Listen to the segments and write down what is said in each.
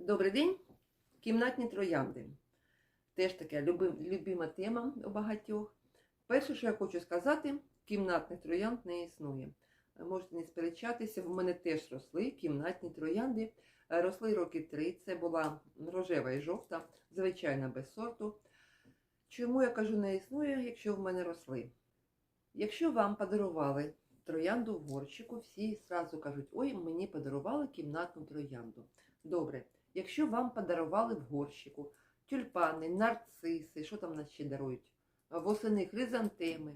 Добрий день, кімнатні троянди. Теж така люби- любима тема у багатьох. Перше, що я хочу сказати, кімнатних троянд не існує. Можете не сперечатися, в мене теж росли кімнатні троянди. Росли роки три. Це була рожева і жовта, звичайна без сорту. Чому я кажу не існує, якщо в мене росли? Якщо вам подарували троянду в горщику, всі зразу кажуть, ой, мені подарували кімнатну троянду. Добре, якщо вам подарували в горщику тюльпани, нарциси, що там нас ще дарують? Восени хризантеми.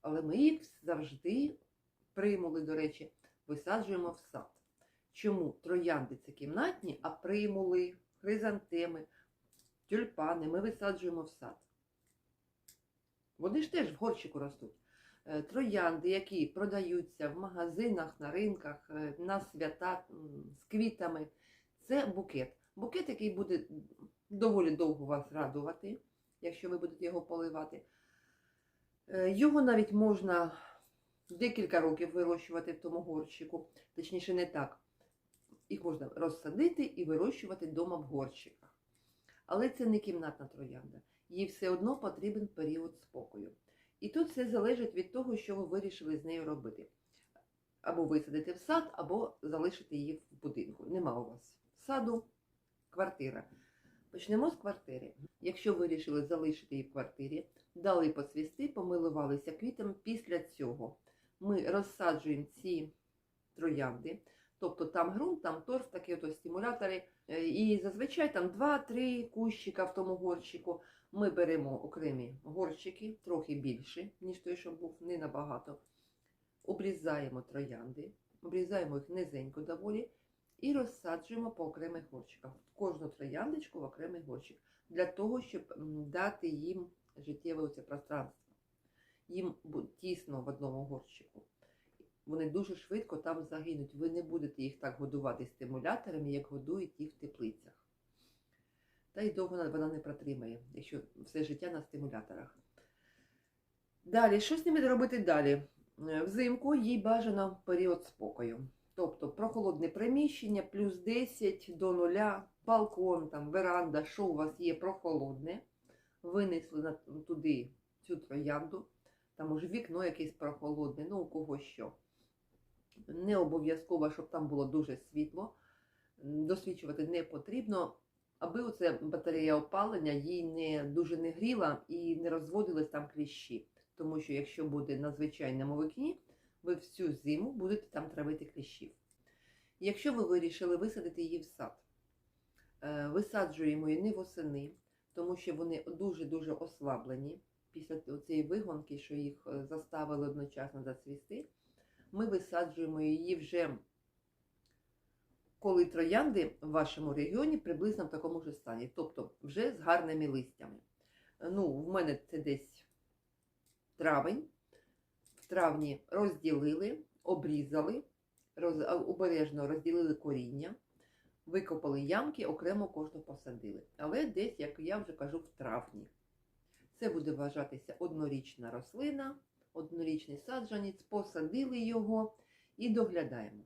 Але ми їх завжди примули, до речі, висаджуємо в сад. Чому троянди це кімнатні, а примули, хризантеми, тюльпани ми висаджуємо в сад? Вони ж теж в горщику ростуть. Е, Троянди, які продаються в магазинах, на ринках, е, на свята з квітами, це букет. Букет, який буде доволі довго вас радувати, якщо ви будете його поливати. Е, Його навіть можна декілька років вирощувати в тому горщику, точніше, не так. Їх можна розсадити і вирощувати вдома в горщиках. Але це не кімнатна троянда. Їй все одно потрібен період спокою. І тут все залежить від того, що ви вирішили з нею робити. Або висадити в сад, або залишити її в будинку. Нема у вас саду, квартира. Почнемо з квартири. Якщо ви вирішили залишити її в квартирі, дали поцвісти, помилувалися квітами, після цього ми розсаджуємо ці троянди. Тобто там ґрунт, там торф, такі ото стимулятори. Е, І зазвичай там 2-3 кущика в тому горщику. Ми беремо окремі горщики, трохи більші, ніж той, що був, не набагато. Обрізаємо троянди, обрізаємо їх низенько доволі і розсаджуємо по окремих горщиках. Кожну трояндочку в окремий горщик, для того, щоб дати їм життєве оце пространство. Їм тісно в одному горщику. Вони дуже швидко там загинуть. Ви не будете їх так годувати стимуляторами, як годують їх в теплицях. Та й довго вона- не протримає, якщо все життя на стимуляторах. Далі, що з ними робити далі? Е, Взимку їй бажано період спокою. Тобто прохолодне приміщення, плюс 10 до нуля, балкон, там, веранда, що у вас є прохолодне. Винесли туди цю троянду, там уже вікно якесь прохолодне, ну у кого що. Не обов'язково, щоб там було дуже світло. Досвідчувати не потрібно, аби оце батарея опалення їй не дуже не гріла і не розводились там кліщі. Тому що якщо буде на звичайному вікні, ви всю зиму будете там травити кліщів. Якщо ви вирішили висадити її в сад, е, висаджуємо її не восени, тому що вони дуже-дуже ослаблені після цієї вигонки, що їх е, заставили одночасно зацвісти. Ми висаджуємо її вже, коли троянди в вашому регіоні приблизно в такому ж стані, тобто вже з гарними листями. Е, Ну, в мене це десь травень. Травні розділили, обрізали, роз, обережно розділили коріння, викопали ямки, окремо кожну посадили. Але десь, як я вже кажу, в травні. Це буде вважатися однорічна рослина, однорічний саджанець, посадили його і доглядаємо.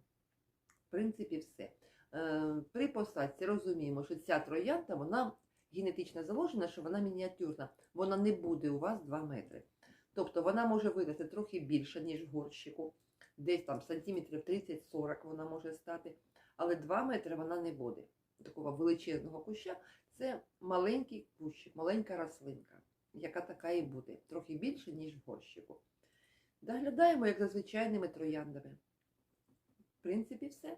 В принципі, все. Е, При посадці розуміємо, що ця троянда, вона генетично заложена, що вона мініатюрна, вона не буде у вас 2 метри. Тобто вона може вирости трохи більше, ніж в горщику, десь там сантиметрів 30-40 вона може стати, але 2 метри вона не буде. Такого величезного куща це маленький кущик, маленька рослинка, яка така і буде, трохи більше, ніж в горщику. Доглядаємо, як за звичайними трояндами. В принципі, все.